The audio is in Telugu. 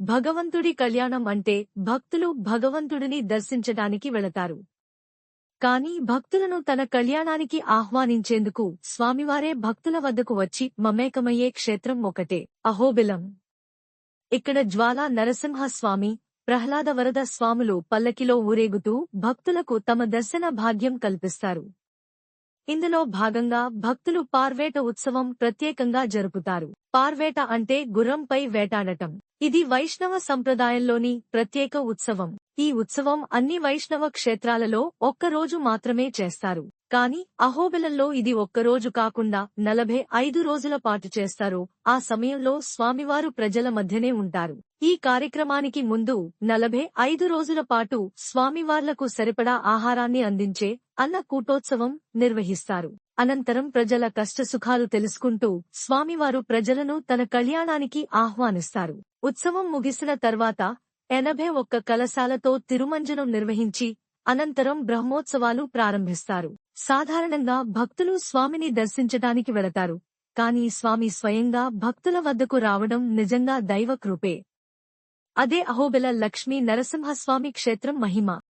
భగవంతుడి కళ్యాణం అంటే భక్తులు భగవంతుడిని దర్శించటానికి వెళతారు. కాని భక్తులను తన కళ్యాణానికి ఆహ్వానించేందుకు స్వామివారే భక్తుల వద్దకు వచ్చి మమేకమయ్యే క్షేత్రం ఒకటే అహోబిలం. ఇక్కడ జ్వాలా నరసింహస్వామి ప్రహ్లాద వరద స్వాములు పల్లకిలో ఊరేగుతూ భక్తులకు తమ దర్శన భాగ్యం కల్పిస్తారు. ఇందులో భాగంగా భక్తులు పార్వేట ఉత్సవం ప్రత్యేకంగా జరుపుతారు. పార్వేట అంటే గుర్రంపై వేటాడటం. ఇది వైష్ణవ సంప్రదాయంలోని ప్రత్యేక ఉత్సవం. ఈ ఉత్సవం అన్ని వైష్ణవ క్షేత్రాలలో ఒక్కరోజు మాత్రమే చేస్తారు. కాని అహోబిలంలో ఇది ఒక్కరోజు కాకుండా నలభై ఐదు రోజుల పాటు చేస్తారు. ఆ సమయంలో స్వామివారు ప్రజల మధ్యనే ఉంటారు. ఈ కార్యక్రమానికి ముందు నలభై ఐదు రోజుల పాటు స్వామివార్లకు సరిపడా ఆహారాన్ని అందించే అన్న కూటోత్సవం నిర్వహిస్తారు. అనంతరం ప్రజల కష్టసుఖాలు తెలుసుకుంటూ స్వామివారు ప్రజలను తన కళ్యాణానికి ఆహ్వానిస్తారు. ఉత్సవం ముగిసిన తర్వాత ఎనభై ఒక్క కలశాలతో తిరుమంజనం నిర్వహించి అనంతరం బ్రహ్మోత్సవాలు ప్రారంభిస్తారు. సాధారణంగా భక్తులు స్వామిని దర్శించటానికి వెళతారు. కాని స్వామి స్వయంగా భక్తుల వద్దకు రావడం నిజంగా దైవ కృపే. అదే అహోబెల లక్ష్మీ నరసింహస్వామి క్షేత్రం మహిమ.